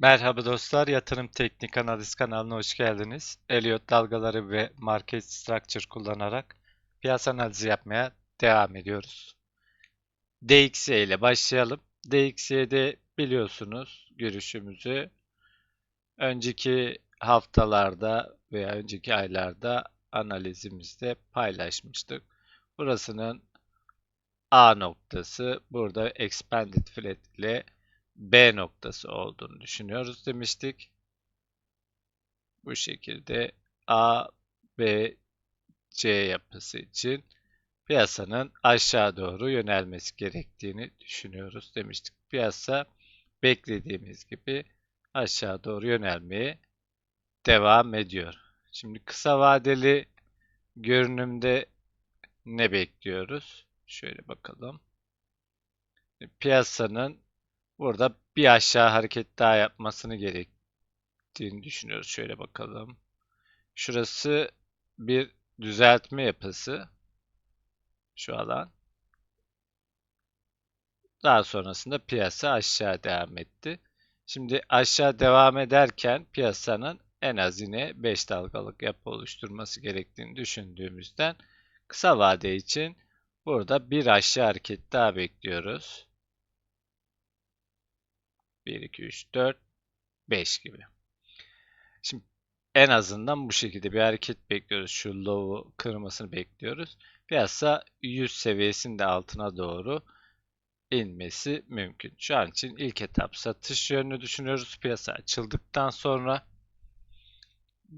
Merhaba dostlar, Yatırım Teknik Analiz kanalına hoş geldiniz. Elliott dalgaları ve Market Structure kullanarak piyasa analizi yapmaya devam ediyoruz. DXY ile başlayalım. DXY'de biliyorsunuz görüşümüzü önceki haftalarda veya önceki aylarda analizimizde paylaşmıştık. Burasının A noktası, burada Expanded Flat ile B noktası olduğunu düşünüyoruz demiştik. Bu şekilde A, B, C yapısı için piyasanın aşağı doğru yönelmesi gerektiğini düşünüyoruz demiştik. Piyasa beklediğimiz gibi aşağı doğru yönelmeye devam ediyor. Şimdi kısa vadeli görünümde ne bekliyoruz? Şöyle bakalım. Piyasanın Burada bir aşağı hareket daha yapmasını gerektiğini düşünüyoruz. Şöyle bakalım. Şurası bir düzeltme yapısı. Şu alan. Daha sonrasında piyasa aşağı devam etti. Şimdi aşağı devam ederken piyasanın en az yine 5 dalgalık yapı oluşturması gerektiğini düşündüğümüzden kısa vade için burada bir aşağı hareket daha bekliyoruz. 1, 2, 3, 4, 5 gibi. Şimdi en azından bu şekilde bir hareket bekliyoruz. Şu low'u kırmasını bekliyoruz. Piyasa 100 seviyesinin altına doğru inmesi mümkün. Şu an için ilk etap satış yönünü düşünüyoruz. Piyasa açıldıktan sonra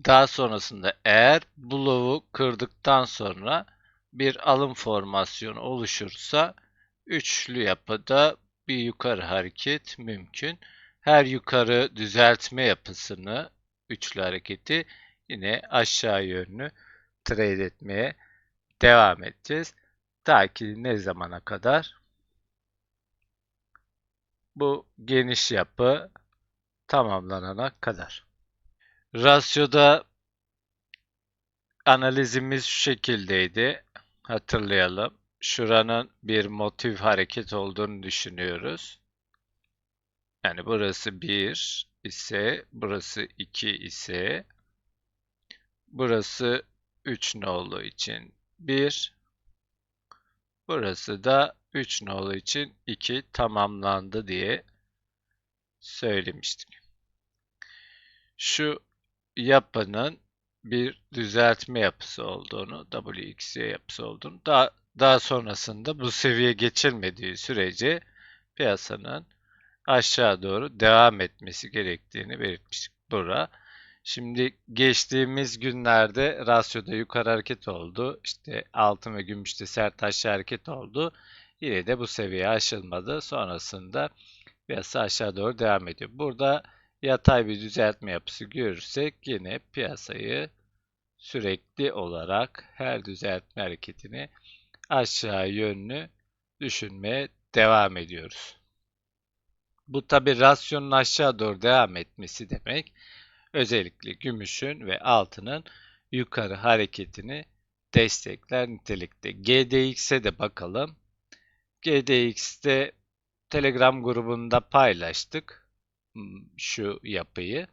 daha sonrasında eğer bu low'u kırdıktan sonra bir alım formasyonu oluşursa üçlü yapıda bir yukarı hareket mümkün. Her yukarı düzeltme yapısını, üçlü hareketi yine aşağı yönlü trade etmeye devam edeceğiz. Ta ki ne zamana kadar? Bu geniş yapı tamamlanana kadar. Rasyoda analizimiz şu şekildeydi. Hatırlayalım şuranın bir motif hareket olduğunu düşünüyoruz. Yani burası 1 ise, burası 2 ise, burası 3 nolu için 1, burası da 3 nolu için 2 tamamlandı diye söylemiştik. Şu yapının bir düzeltme yapısı olduğunu, WXY yapısı olduğunu daha daha sonrasında bu seviye geçilmediği sürece piyasanın aşağı doğru devam etmesi gerektiğini belirtmiştik bura. Şimdi geçtiğimiz günlerde rasyoda yukarı hareket oldu. İşte altın ve gümüşte sert aşağı hareket oldu. Yine de bu seviye aşılmadı. Sonrasında piyasa aşağı doğru devam ediyor. Burada yatay bir düzeltme yapısı görürsek yine piyasayı sürekli olarak her düzeltme hareketini aşağı yönlü düşünmeye devam ediyoruz. Bu tabi rasyonun aşağı doğru devam etmesi demek özellikle gümüşün ve altının yukarı hareketini destekler nitelikte. GDX'e de bakalım. GDX'te Telegram grubunda paylaştık hmm, şu yapıyı.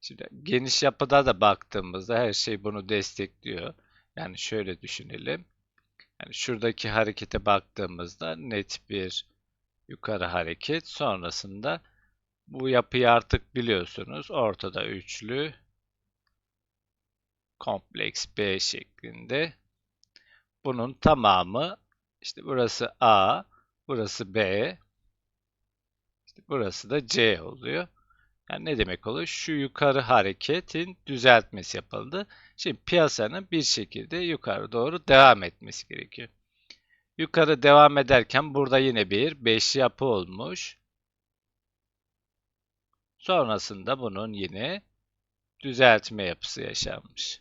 Şimdi geniş yapıda da baktığımızda her şey bunu destekliyor. Yani şöyle düşünelim. Yani şuradaki harekete baktığımızda net bir yukarı hareket. Sonrasında bu yapıyı artık biliyorsunuz. Ortada üçlü kompleks B şeklinde. Bunun tamamı işte burası A, burası B, işte burası da C oluyor. Yani ne demek oluyor? Şu yukarı hareketin düzeltmesi yapıldı. Şimdi piyasanın bir şekilde yukarı doğru devam etmesi gerekiyor. Yukarı devam ederken burada yine bir 5 yapı olmuş. Sonrasında bunun yine düzeltme yapısı yaşanmış.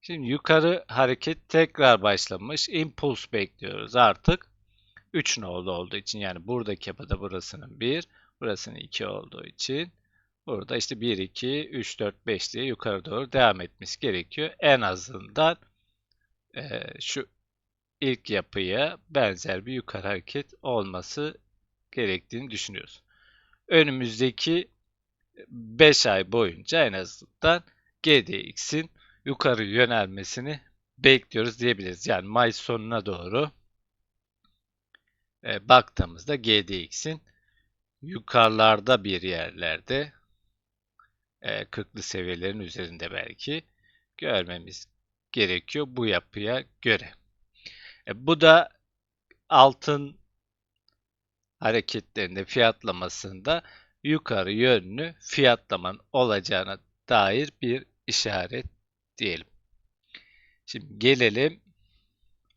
Şimdi yukarı hareket tekrar başlamış. Impuls bekliyoruz artık. 3 nolu olduğu için yani buradaki yapıda burasının 1, burasının 2 olduğu için Burada işte 1, 2, 3, 4, 5 diye yukarı doğru devam etmesi gerekiyor. En azından e, şu ilk yapıya benzer bir yukarı hareket olması gerektiğini düşünüyoruz. Önümüzdeki 5 ay boyunca en azından GDX'in yukarı yönelmesini bekliyoruz diyebiliriz. Yani Mayıs sonuna doğru e, baktığımızda GDX'in yukarılarda bir yerlerde e, 40'lı seviyelerin üzerinde belki görmemiz gerekiyor bu yapıya göre. E, bu da altın hareketlerinde fiyatlamasında yukarı yönlü fiyatlaman olacağına dair bir işaret diyelim. Şimdi gelelim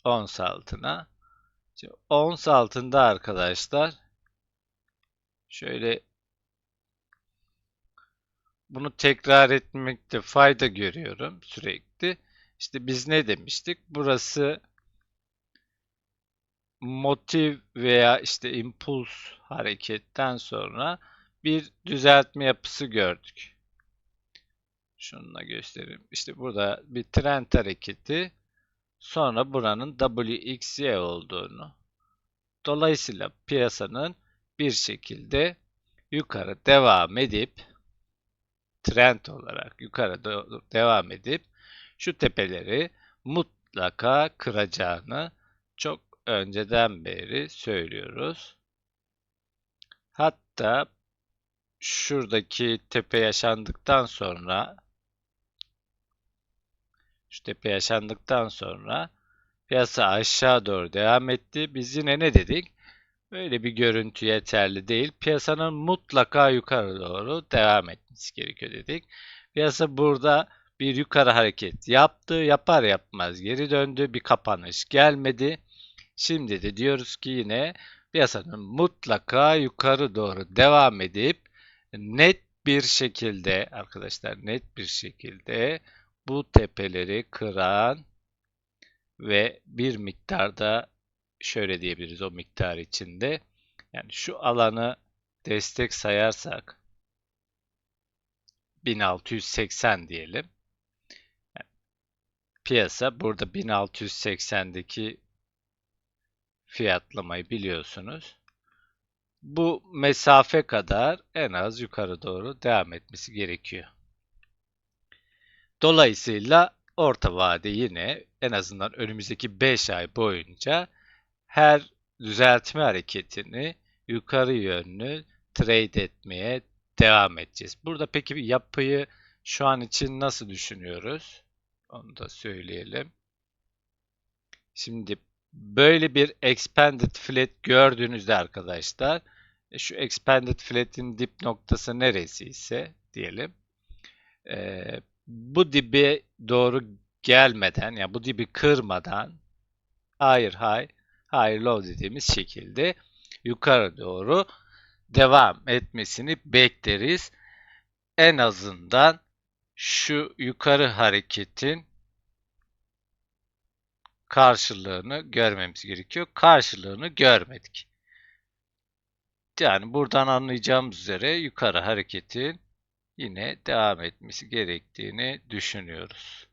ons altına. Şimdi ons altında arkadaşlar şöyle bunu tekrar etmekte fayda görüyorum sürekli. İşte biz ne demiştik? Burası motiv veya işte impuls hareketten sonra bir düzeltme yapısı gördük. Şununla göstereyim. İşte burada bir trend hareketi sonra buranın WXY olduğunu. Dolayısıyla piyasanın bir şekilde yukarı devam edip trend olarak yukarı doğru devam edip şu tepeleri mutlaka kıracağını çok önceden beri söylüyoruz. Hatta şuradaki tepe yaşandıktan sonra şu tepe yaşandıktan sonra piyasa aşağı doğru devam etti. Biz yine ne dedik? Böyle bir görüntü yeterli değil. Piyasanın mutlaka yukarı doğru devam etmesi gerekiyor dedik. Piyasa burada bir yukarı hareket yaptı. Yapar yapmaz geri döndü. Bir kapanış gelmedi. Şimdi de diyoruz ki yine piyasanın mutlaka yukarı doğru devam edip net bir şekilde arkadaşlar net bir şekilde bu tepeleri kıran ve bir miktarda şöyle diyebiliriz o miktar içinde yani şu alanı destek sayarsak 1680 diyelim. Yani piyasa burada 1680'deki fiyatlamayı biliyorsunuz. Bu mesafe kadar en az yukarı doğru devam etmesi gerekiyor. Dolayısıyla orta vade yine en azından önümüzdeki 5 ay boyunca her düzeltme hareketini yukarı yönlü trade etmeye devam edeceğiz. Burada peki yapıyı şu an için nasıl düşünüyoruz? Onu da söyleyelim. Şimdi böyle bir expanded flat gördüğünüzde arkadaşlar e, şu expanded flat'in dip noktası neresi ise diyelim e, bu dibe doğru gelmeden yani bu dibi kırmadan higher high higher low dediğimiz şekilde yukarı doğru devam etmesini bekleriz. En azından şu yukarı hareketin karşılığını görmemiz gerekiyor. Karşılığını görmedik. Yani buradan anlayacağımız üzere yukarı hareketin yine devam etmesi gerektiğini düşünüyoruz.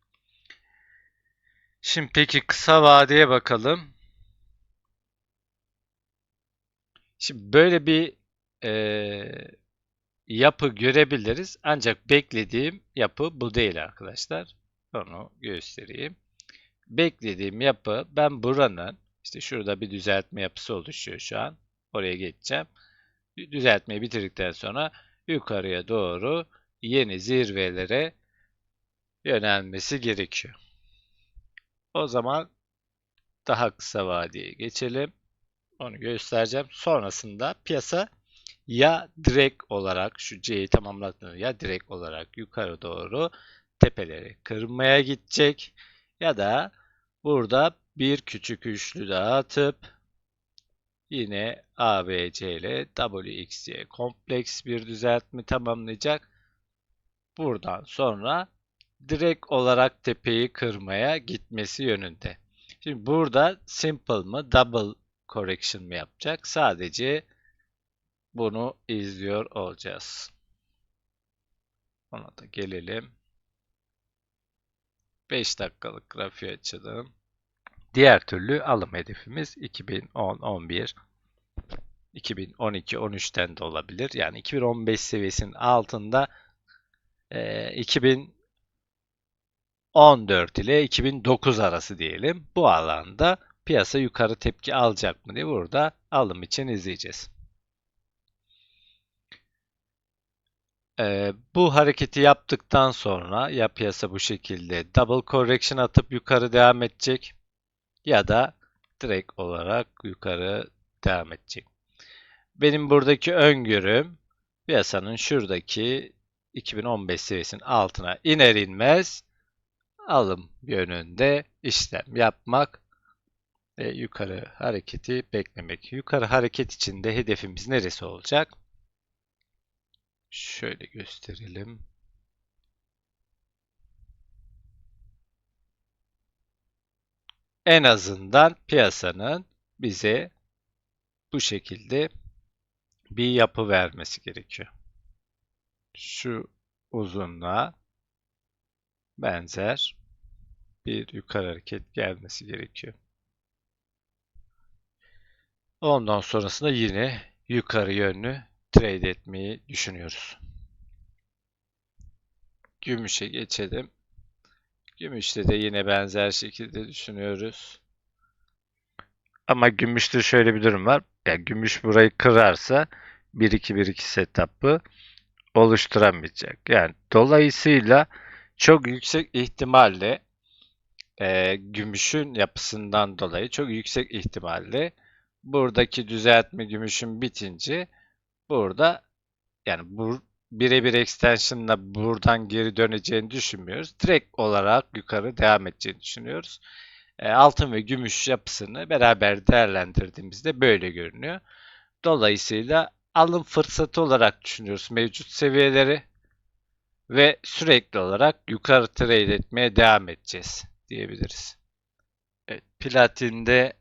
Şimdi peki kısa vadeye bakalım. Şimdi böyle bir e, yapı görebiliriz. Ancak beklediğim yapı bu değil arkadaşlar. Onu göstereyim. Beklediğim yapı ben buranın işte şurada bir düzeltme yapısı oluşuyor şu an. Oraya geçeceğim. Düzeltmeyi bitirdikten sonra yukarıya doğru yeni zirvelere yönelmesi gerekiyor. O zaman daha kısa vadeye geçelim. Onu göstereceğim. Sonrasında piyasa ya direkt olarak şu C'yi tamamladığında ya direkt olarak yukarı doğru tepeleri kırmaya gidecek ya da burada bir küçük üçlü daha atıp yine ABC ile WXY kompleks bir düzeltme tamamlayacak. Buradan sonra direkt olarak tepeyi kırmaya gitmesi yönünde. Şimdi burada simple mı double correction mı yapacak? Sadece bunu izliyor olacağız. Ona da gelelim. 5 dakikalık grafiği açalım. Diğer türlü alım hedefimiz 2010-11 2012-13'ten de olabilir. Yani 2015 seviyesinin altında e, 2014 ile 2009 arası diyelim. Bu alanda piyasa yukarı tepki alacak mı diye burada alım için izleyeceğiz. Ee, bu hareketi yaptıktan sonra ya piyasa bu şekilde double correction atıp yukarı devam edecek ya da direkt olarak yukarı devam edecek. Benim buradaki öngörüm piyasanın şuradaki 2015 seviyesinin altına iner inmez alım yönünde işlem yapmak ve yukarı hareketi beklemek. Yukarı hareket için de hedefimiz neresi olacak? Şöyle gösterelim. En azından piyasanın bize bu şekilde bir yapı vermesi gerekiyor. Şu uzunluğa benzer bir yukarı hareket gelmesi gerekiyor. Ondan sonrasında yine yukarı yönlü trade etmeyi düşünüyoruz. Gümüşe geçelim. Gümüşte de yine benzer şekilde düşünüyoruz. Ama gümüşte şöyle bir durum var. Yani gümüş burayı kırarsa 1-2-1-2 setup'ı oluşturamayacak. Yani dolayısıyla çok yüksek ihtimalle e, gümüşün yapısından dolayı çok yüksek ihtimalle buradaki düzeltme gümüşün bitince burada yani bu birebir extension'la buradan geri döneceğini düşünmüyoruz. Direkt olarak yukarı devam edeceğini düşünüyoruz. E, altın ve gümüş yapısını beraber değerlendirdiğimizde böyle görünüyor. Dolayısıyla alım fırsatı olarak düşünüyoruz mevcut seviyeleri ve sürekli olarak yukarı trade etmeye devam edeceğiz diyebiliriz. Evet, platinde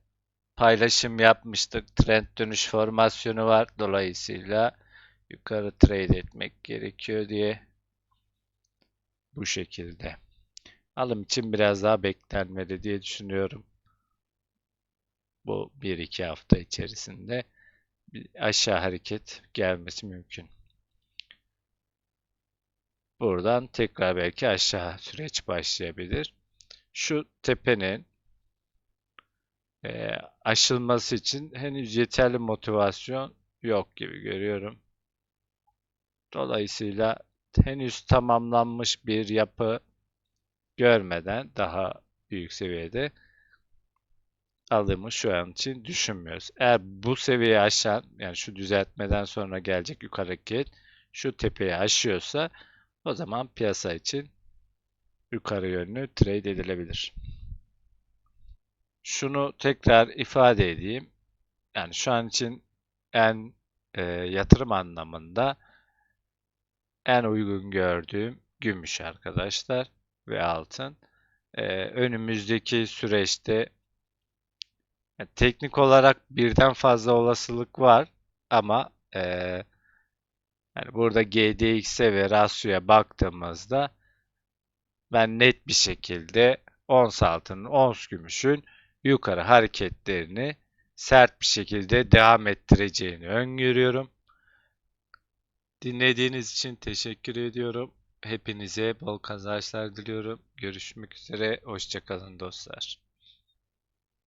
paylaşım yapmıştık. Trend dönüş formasyonu var. Dolayısıyla yukarı trade etmek gerekiyor diye bu şekilde. Alım için biraz daha beklenmeli diye düşünüyorum. Bu 1-2 hafta içerisinde aşağı hareket gelmesi mümkün. Buradan tekrar belki aşağı süreç başlayabilir. Şu tepenin e, aşılması için henüz yeterli motivasyon yok gibi görüyorum. Dolayısıyla henüz tamamlanmış bir yapı görmeden daha büyük seviyede alımı şu an için düşünmüyoruz. Eğer bu seviyeyi aşan yani şu düzeltmeden sonra gelecek yukarı hareket şu tepeyi aşıyorsa o zaman piyasa için yukarı yönlü trade edilebilir. Şunu tekrar ifade edeyim. Yani şu an için en e, yatırım anlamında en uygun gördüğüm gümüş arkadaşlar ve altın. Ee, önümüzdeki süreçte yani teknik olarak birden fazla olasılık var ama e, yani burada GDX'e ve rasyoya baktığımızda ben net bir şekilde ons altının, ons gümüşün yukarı hareketlerini sert bir şekilde devam ettireceğini öngörüyorum. Dinlediğiniz için teşekkür ediyorum. Hepinize bol kazançlar diliyorum. Görüşmek üzere. Hoşçakalın dostlar.